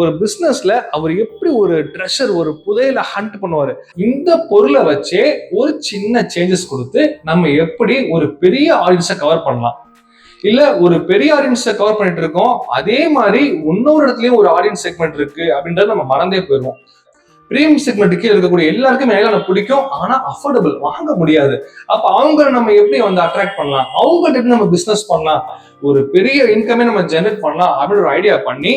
ஒரு பிஸ்னஸ்ல அவர் எப்படி ஒரு ட்ரெஷர் ஒரு புதையல ஹண்ட் பண்ணுவாரு? இந்த பொருளை வச்சே ஒரு சின்ன சேஞ்சஸ் கொடுத்து நம்ம எப்படி ஒரு பெரிய ஆடியன்ஸை கவர் பண்ணலாம். இல்ல ஒரு பெரிய ஆடியன்ஸை கவர் பண்ணிட்டு இருக்கோம் அதே மாதிரி இன்னொரு இடத்துலயும் ஒரு ஆடியன்ஸ் செக்மெண்ட் இருக்கு அப்படின்றத நம்ம மறந்தே போயிடுவோம். பிரீமியம் செக்மெண்ட்டுக்கு இருக்கக்கூடிய எல்லாருக்கும் மேலான பிடிக்கும் ஆனா அஃபோர்டபுள் வாங்க முடியாது. அப்ப அவங்கள நம்ம எப்படி வந்து அட்ராக்ட் பண்ணலாம்? அவங்கள்ட்ட எப்படி நம்ம பிசினஸ் பண்ணலாம். ஒரு பெரிய இன்கமே நம்ம ஜெனரேட் பண்ணலாம் அப்படின்னு ஒரு ஐடியா பண்ணி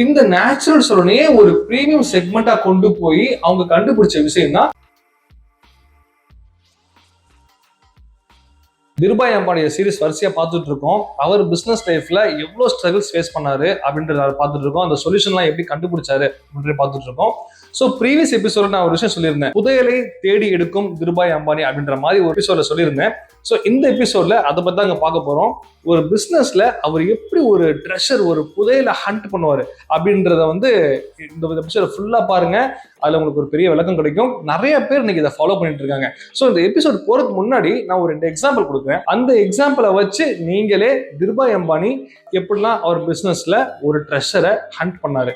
இந்த நேச்சுரல் சலூனையே ஒரு ப்ரீமியம் செக்மெண்டா கொண்டு போய் அவங்க கண்டுபிடிச்ச விஷயம் தான் திருபாய் அம்பானிய சீரிஸ் வரிசையா பார்த்துட்டு இருக்கோம். அவர் பிசினஸ் லைஃப்ல எவ்வளவு ஸ்ட்ரகிள்ஸ் ஃபேஸ் பண்ணாரு அப்படின்றத பார்த்துட்டு இருக்கோம். அந்த சொல்யூஷன்லாம் எப்படி கண்டுபிடிச்சாரு அப்படின்றத பார்த்துட்டு இருக்கோம். ஸோ ப்ரீவியஸ் எபிசோட நான் ஒரு விஷயம் சொல்லியிருந்தேன். புதையலை தேடி எடுக்கும் திருபாய் அம்பானி அப்படின்ற மாதிரி ஒரு எபிசோட சொல்லியிருந்தேன். ஸோ இந்த எபிசோட்ல அதை பத்தி தான் பார்க்க போறோம். ஒரு பிசினஸ்ல அவர் எப்படி ஒரு ட்ரெஷர் ஒரு புதையலை ஹண்ட் பண்ணுவார் அப்படின்றத வந்து இந்த எபிசோட ஃபுல்லாக பாருங்க. அதில் உங்களுக்கு ஒரு பெரிய விளக்கம் கிடைக்கும். நிறைய பேர் இன்னைக்கு இதை ஃபாலோ பண்ணிட்டு இருக்காங்க. ஸோ இந்த எபிசோட் போறதுக்கு முன்னாடி நான் ஒரு ரெண்டு எக்ஸாம்பிள் கொடுக்குறேன். அந்த எக்ஸாம்பிளை வச்சு நீங்களே திருபாய் அம்பானி எப்படிலாம் அவர் பிசினஸ்ல ஒரு ட்ரெஷரை ஹண்ட் பண்ணாரு.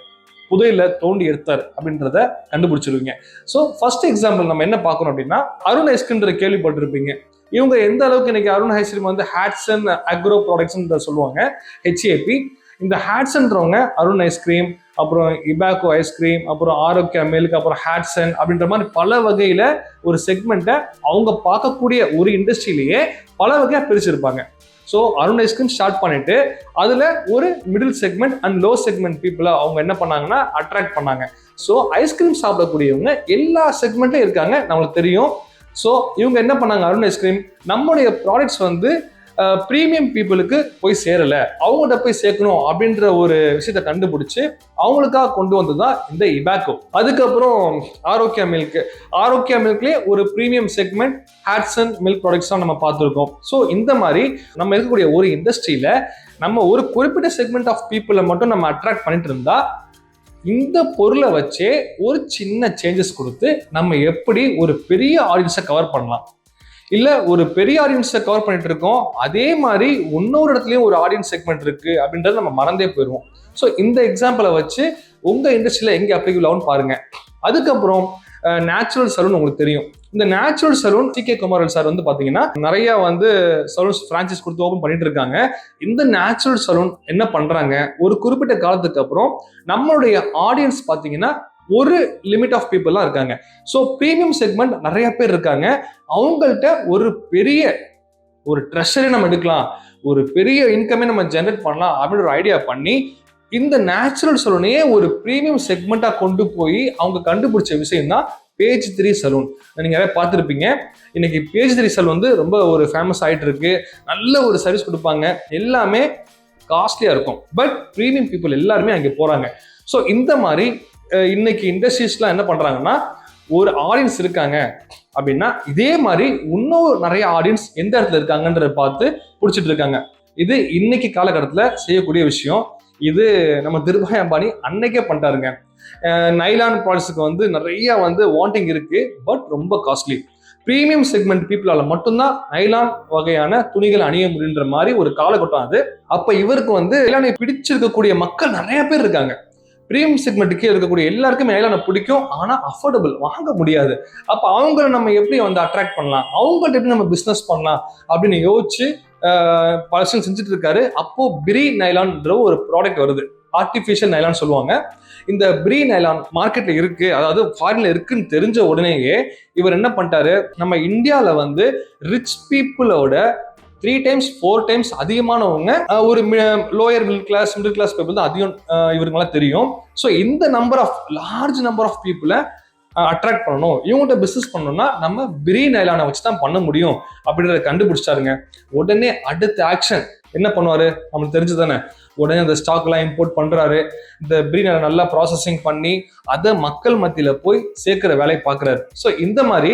புதையில தோண்டி எடுத்தார் அப்படின்றத கண்டுபிடிச்சிருவீங்க. ஸோ ஃபர்ஸ்ட் எக்ஸாம்பிள் நம்ம என்ன பார்க்கணும் அப்படின்னா அருண் ஐஸ்கின்ற கேள்விப்பட்டிருப்பீங்க. இவங்க எந்த அளவுக்கு இன்னைக்கு அருண் ஐஸ்கிரீம் வந்து ஹேட்ஸன் அக்ரோ ப்ராடக்ட்ஸ் சொல்லுவாங்க ஹெச்ஏபி இந்த ஹேட்ஸ்ன்றவங்க அருண் ஐஸ்கிரீம் அப்புறம் இபாக்கோ ஐஸ்கிரீம் அப்புறம் ஆரோக்கியா மில்க் அப்புறம் ஹேட்ஸன் அப்படின்ற மாதிரி பல வகையில ஒரு செக்மெண்ட்டை அவங்க பார்க்கக்கூடிய ஒரு இண்டஸ்ட்ரியிலேயே பல வகையாக பிரிச்சிருப்பாங்க. So Arun ice cream start பண்ணிட்டு அதில் ஒரு middle segment and low segment பீப்புளை அவங்க என்ன பண்ணாங்கன்னா அட்ராக்ட் பண்ணாங்க. ஸோ ஐஸ்கிரீம் சாப்பிடக்கூடியவங்க எல்லா செக்மெண்ட்லையும் இருக்காங்க நம்மளுக்கு தெரியும். ஸோ இவங்க என்ன பண்ணாங்க அருண் ஐஸ்கிரீம் நம்முடைய ப்ராடக்ட்ஸ் வந்து ப்ரீமியம் பீப்புளுக்கு போய் சேரலை. அவங்கள்ட்ட போய் சேர்க்கணும் அப்படின்ற ஒரு விஷயத்த கண்டுபிடிச்சு அவங்களுக்காக கொண்டு வந்தது தான் இந்த இபாக்கோ அதுக்கப்புறம் ஆரோக்கியா மில்க் ஆரோக்கியா மில்க்லேயே ஒரு premium segment Hatsun milk products தான் நம்ம பார்த்துருக்கோம். ஸோ இந்த மாதிரி நம்ம இருக்கக்கூடிய ஒரு இண்டஸ்ட்ரியில் நம்ம ஒரு குறிப்பிட்ட செக்மெண்ட் ஆஃப் பீப்புளை மட்டும் நம்ம அட்ராக்ட் பண்ணிட்டு இருந்தா இந்த பொருளை வச்சே ஒரு சின்ன சேஞ்சஸ் கொடுத்து நம்ம எப்படி ஒரு பெரிய ஆடியன்ஸை கவர் பண்ணலாம். இல்லை ஒரு பெரிய ஆடியன்ஸை கவர் பண்ணிட்டு இருக்கோம். அதே மாதிரி இன்னொரு இடத்துலையும் ஒரு ஆடியன்ஸ் செக்மெண்ட் இருக்கு அப்படின்றத நம்ம மறந்தே போயிடுவோம் ஸோ இந்த எக்ஸாம்பிளை வச்சு உங்கள் இண்டஸ்ட்ரியில் எங்கே அப்ளிகபிள் ஆகும்னு பாருங்க. அதுக்கப்புறம் நேச்சுரல் சலூன் உங்களுக்கு தெரியும். இந்த natural salon T K Kumaran sir வந்து பார்த்தீங்கன்னா நிறைய வந்து சலூன்ஸ் ஃப்ரான்ச்சைஸ் கொடுத்து ஓபன் பண்ணிட்டு இருக்காங்க. இந்த நேச்சுரல் சலூன் என்ன பண்ணுறாங்க ஒரு குறிப்பிட்ட காலத்துக்கு அப்புறம் நம்மளுடைய ஆடியன்ஸ் பார்த்தீங்கன்னா ஒரு லிமிட் ஆஃப் பீப்புளாக இருக்காங்க. ஸோ ப்ரீமியம் செக்மெண்ட் நிறைய பேர் இருக்காங்க. அவங்கள்ட்ட ஒரு பெரிய ஒரு ட்ரெஷரே நம்ம எடுக்கலாம். ஒரு பெரிய இன்கமே நம்ம ஜென்ரேட் பண்ணலாம் அப்படின்னு ஒரு ஐடியா பண்ணி இந்த நேச்சுரல் சலூனையே ஒரு ப்ரீமியம் செக்மெண்ட்டாக கொண்டு போய் அவங்க கண்டுபிடிச்ச விஷயம் தான் பேஜ் த்ரீ சலூன் நீங்கள் நிறைய பார்த்துருப்பீங்க. இன்னைக்கு பேஜ் த்ரீ சலூன் வந்து ரொம்ப ஒரு ஃபேமஸ் ஆகிட்டு இருக்கு. நல்ல ஒரு சர்வீஸ் கொடுப்பாங்க. எல்லாமே காஸ்ட்லியாக இருக்கும். பட் ப்ரீமியம் பீப்புள் எல்லாருமே அங்கே போகிறாங்க ஸோ இந்த மாதிரி இன்னைக்கு இண்டஸ்ட்ரீஸ்லாம் என்ன பண்ணுறாங்கன்னா ஒரு ஆடியன்ஸ் இருக்காங்க அப்படின்னா இதே மாதிரி இன்னும் நிறைய ஆடியன்ஸ் எந்த இடத்துல இருக்காங்கன்றத பார்த்து பிடிச்சிட்டு இருக்காங்க. இது இன்னைக்கு காலகட்டத்தில் செய்யக்கூடிய விஷயம். இது நம்ம திருபாய் அம்பானி அன்னைக்கே பண்ணிட்டாருங்க. நைலான் ப்ராடக்ட்ஸுக்கு வந்து நிறைய வந்து வாண்டிங் இருக்கு பட் ரொம்ப காஸ்ட்லி ப்ரீமியம் செக்மெண்ட் பீப்புளால் மட்டும்தான் நைலான் வகையான துணிகள் அணிய முடியுன்ற மாதிரி ஒரு காலகட்டம் அது. அப்போ இவருக்கு வந்து நைலானை பிடிச்சிருக்கக்கூடிய மக்கள் நிறைய பேர் இருக்காங்க. ப்ரீமியம் செக்மெண்ட்டுக்கே இருக்கக்கூடிய எல்லாருக்குமே நைலானை பிடிக்கும் ஆனால் அஃபோர்டபுள் வாங்க முடியாது. அப்போ அவங்கள நம்ம எப்படி வந்து அட்ராக்ட் பண்ணலாம்? அவங்கள்ட்ட எப்படி நம்ம பிஸ்னஸ் பண்ணலாம்? அப்படின்னு யோசிச்சு பர்சன் செஞ்சுட்டு இருக்காரு. அப்போ பிரி நைலான்ற ஒரு ப்ராடக்ட் வருது. ஆர்டிஃபிஷியல் நைலான் சொல்லுவாங்க. இந்த பிரி நைலான் மார்க்கெட்ல இருக்கு. அதாவது ஃபாரின்ல இருக்குன்னு தெரிஞ்ச உடனேயே இவர் என்ன பண்ணிட்டாரு? நம்ம இந்தியாவில் வந்து ரிச் பீப்புளோட த்ரீ டைம்ஸ் ஃபோர் டைம்ஸ் அதிகமானவங்க ஒரு lower middle class middle class people தான் அதிகம் இவங்களாம் இவருங்கெல்லாம் தெரியும். ஸோ இந்த number of large number of பீப்புளை அட்ராக்ட் பண்ணணும். இவங்கள்ட்ட பிஸ்னஸ் பண்ணணும்னா நம்ம பிரி நைலானை வச்சு தான் பண்ண முடியும் அப்படின்றத கண்டுபிடிச்சிட்டாருங்க. உடனே அடுத்த ஆக்ஷன் என்ன பண்ணுவார்? நம்மளுக்கு தெரிஞ்சு தானே உடனே அந்த ஸ்டாக்லாம் இம்போர்ட் பண்ணுறாரு இந்த பிரீனை நல்லா ப்ராசஸிங் பண்ணி அதை மக்கள் மத்தியில் போய் சேர்க்குற வேலையை பார்க்குறாரு. ஸோ இந்த மாதிரி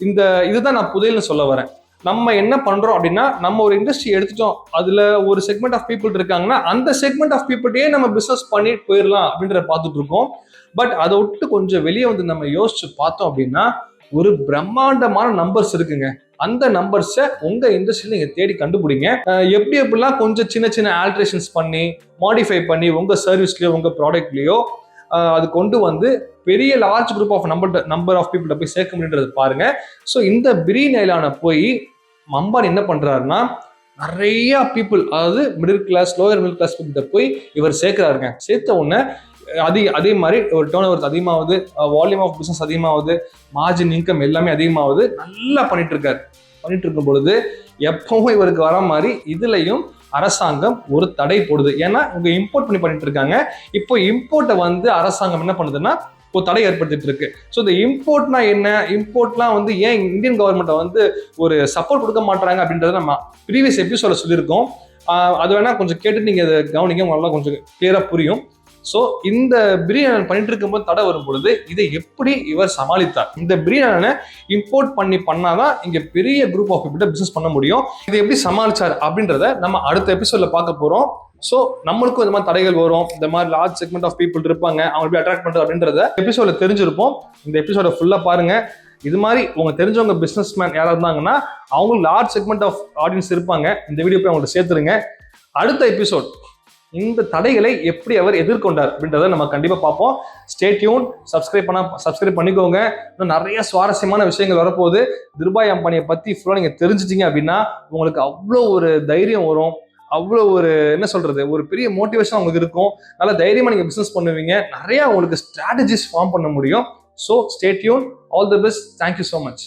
இந்த இதுதான் நான் புதையல்னு சொல்ல வரேன். நம்ம என்ன பண்றோம் அப்படின்னா நம்ம ஒரு இண்டஸ்ட்ரி எடுத்துட்டோம் அதுல ஒரு செக்மெண்ட் ஆஃப் பீப்புள் இருக்காங்கன்னா அந்த செக்மெண்ட் ஆஃப் பீப்புள்டே நம்ம பிசினஸ் பண்ணிட்டு போயிடலாம் அப்படின்றத பார்த்துட்டு இருக்கோம். பட் அதை விட்டு கொஞ்சம் வெளியே வந்து நம்ம யோசிச்சு பார்த்தோம் அப்படின்னா ஒரு பிரம்மாண்டமான நம்பர்ஸ் இருக்குங்க. அந்த நம்பர்ஸை உங்க இண்டஸ்ட்ரியில நீங்க தேடி கண்டுபிடிங்க. எப்படி எப்படிலாம் கொஞ்சம் சின்ன சின்ன ஆல்ட்ரேஷன்ஸ் பண்ணி மாடிஃபை பண்ணி உங்க சர்வீஸ்லயோ உங்க ப்ராடக்ட்லயோ அது கொண்டு வந்து பெரிய large group of number number of people போய் சேர்க்க முடியுன்றது பாருங்க. ஸோ இந்த பிரி நைலான போய் மம்பார் என்ன பண்றாருன்னா நிறைய பீப்புள் அதாவது middle class lower middle class கிட்ட போய் இவர் சேர்க்கிறாருங்க. சேர்த்த உடனே அதிக அதே மாதிரி ஒரு டேர்ன் ஓவர் அதிகமாகுது வால்யூம் ஆஃப் பிசினஸ் அதிகமாகுது மார்ஜின் இன்கம் எல்லாமே அதிகமாகுது நல்லா பண்ணிட்டு இருக்காரு. பண்ணிட்டு இருக்கும் பொழுது எப்பவும் இவருக்கு வர மாதிரி இதுலையும் அரசாங்கம் ஒரு தடை போடுது. ஏன்னா இவங்க இம்போர்ட் பண்ணி பண்ணிட்டு இருக்காங்க. இப்போ இம்போர்ட்டை வந்து அரசாங்கம் என்ன பண்ணுதுன்னா ஒரு தடை ஏற்படுத்திட்டு இருக்கு. ஸோ இந்த இம்போர்ட்னா என்ன? இம்போர்ட்லாம் வந்து ஏன் இந்தியன் கவர்மெண்ட்டை வந்து ஒரு சப்போர்ட் கொடுக்க மாட்டாங்க அப்படின்றத நம்ம ப்ரீவியஸ் எபிசோட சொல்லியிருக்கோம். அது வேணா கொஞ்சம் கேட்டு நீங்க அதை கவனிக்க நல்லா கொஞ்சம் கிளியரா புரியும். ஸோ இந்த பிரியாணி பண்ணிட்டு இருக்கும்போது தடை வரும் பொழுது இதை எப்படி இவர் சமாளித்தார்? இந்த பிரியாணி இம்போர்ட் பண்ணி பண்ணாதான் இங்க பெரிய குரூப் ஆஃப் பீப்புள் பிசினஸ் பண்ண முடியும். இதை எப்படி சமாளிச்சார் அப்படின்றத நம்ம அடுத்த எபிசோட்ல பார்க்க போறோம். ஸோ நம்மளுக்கும் இந்த மாதிரி தடைகள் வரும். இந்த மாதிரி லார்ஜ் செக்மெண்ட் ஆஃப் பீப்புள் இருப்பாங்க. அவங்க எப்படி அட்ராக்ட் பண்றது அப்படின்றத எபிசோட தெரிஞ்சிருப்போம். இந்த எபிசோட ஃபுல்லா பாருங்க. இது மாதிரி உங்க தெரிஞ்சவங்க பிசினஸ் மேன் யாராக இருந்தாங்கன்னா அவங்களுக்கு லார்ஜ் செக்மெண்ட் ஆஃப் ஆடியன்ஸ் இருப்பாங்க. இந்த வீடியோ போய் அவங்கள்ட்ட சேர்த்துருங்க. அடுத்த எபிசோட் இந்த தடைகளை எப்படி அவர் எதிர்கொண்டார் அப்படின்றத நம்ம கண்டிப்பாக பார்ப்போம். ஸ்டேட்யூன் சப்ஸ்கிரைப் பண்ண சப்ஸ்கிரைப் பண்ணிக்கோங்க. இன்னும் நிறைய சுவாரஸ்யமான விஷயங்கள் வரப்போகுது. திருபாய் அம்பானியை பற்றி ஃபுல்லாக நீங்கள் தெரிஞ்சிட்டீங்க அப்படின்னா உங்களுக்கு அவ்வளோ ஒரு தைரியம் வரும். அவ்வளோ ஒரு என்ன சொல்றது ஒரு பெரிய மோட்டிவேஷன் உங்களுக்கு இருக்கும். நல்ல தைரியமா நீங்க பிசினஸ் பண்ணுவீங்க. நிறைய உங்களுக்கு ஸ்ட்ராட்டஜிஸ் ஃபார்ம் பண்ண முடியும். So stay tuned all the best thank you so much